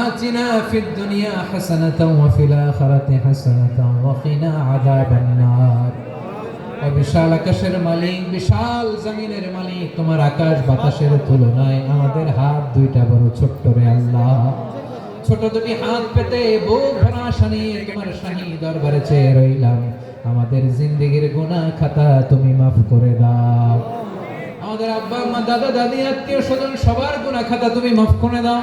আতিনা ফিদ দুনিয়া হাসানাতাও ওয়া ফিল আখিরাতি হাসানাতাও ওয়া কিনা বিশাল আকাশের মালিক, বিশাল জমিনের মালিক, তোমার আকাশ বাতাসের তুলনায় আমাদের হাত দুইটা বড় ছোট্ট রে আল্লাহ। ছোট দুটি হাত পেতে বুক শানি তোমার শাহী দরবারে চেয়ে রইলাম। আমাদের জিন্দিগির গুনাহ খাতা তুমি মাফ করে দাও। আমাদের আব্বা, আম্মা, দাদা, দাদি, আত্মীয় স্বজন, সবার গুনাহ খাতা তুমি মাফ করে দাও।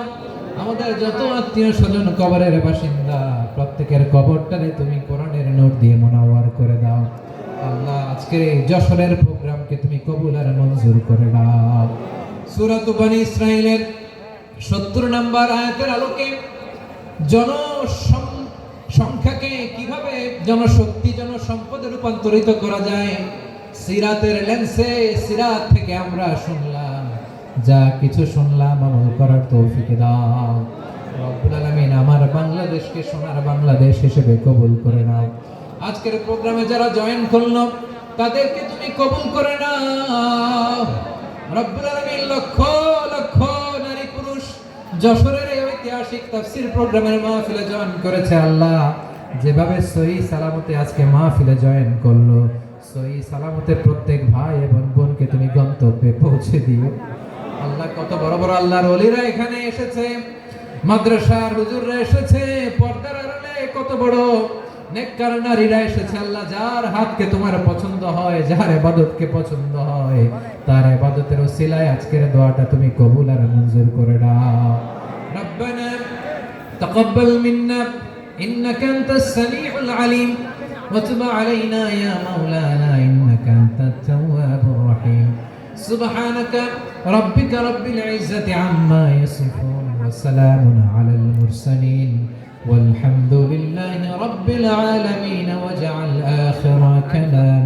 আমাদের যত আত্মীয় স্বজন কবরের বাসিন্দা, প্রত্যেকের কবরটারে তুমি কোরআনের নোট দিয়ে মোনাওয়ার করে দাও। আল্লাহ, আজকের এই যশোরের প্রোগ্রামকে তুমি কবুল আর মঞ্জুর করে দাও। সূরাত বনি ইসরাইলের সত্তর নাম্বার আয়াতের আলোকে জন সংখ্যাকে কীভাবে জনশক্তি, জনসম্পদে রূপান্তরিত করা যায়? সিরাতের লেন্সে সিরাত থেকে আমরা শুনলাম। যা কিছু শুনলাম, আমল করার তৌফিকে দাও। রব্বুল আলামিন আমার বাংলাদেশকে সোনার বাংলাদেশ হিসেবে কবুল করে নাও। আজকের প্রোগ্রামে যারা জয়েন করল, তাদেরকে তুমি কবুল করে নাও। রব্বুল আলামিন লক্ষ লক্ষ নারী পুরুষ যশোরের ঐতিহাসিক তাফসীর প্রোগ্রামের মাহফিলে জয়েন করেছে আল্লাহ। যেভাবে সহি সালামতে আজকে মাহফিলে জয়েন করল, সহি সালামতে প্রত্যেক ভাই এবং বোনকে তুমি গন্তব্যে পৌঁছে দিও। কত বড় বড় আল্লাহর ওলিরা এখানে এসেছে মাদ্রাসার হুজুররা এসেছে পর্দার আড়ালে কত বড় নেককার নারীরা এসেছে আল্লাহ যার হাতকে তোমার পছন্দ হয় যার ইবাদতকে পছন্দ হয় তার ইবাদতের ওসিলায় আজকের দোয়াটা তুমি কবুল আর মঞ্জুর করে দাও রব্বানা تقبل منا إنك أنت السميع العليم وتب علينا يا مولانا إنك أنت التواب الرحيم سبحانك ربك رب العزة عما يصفون وسلام على المرسلين والحمد لله رب العالمين واجعل آخر لا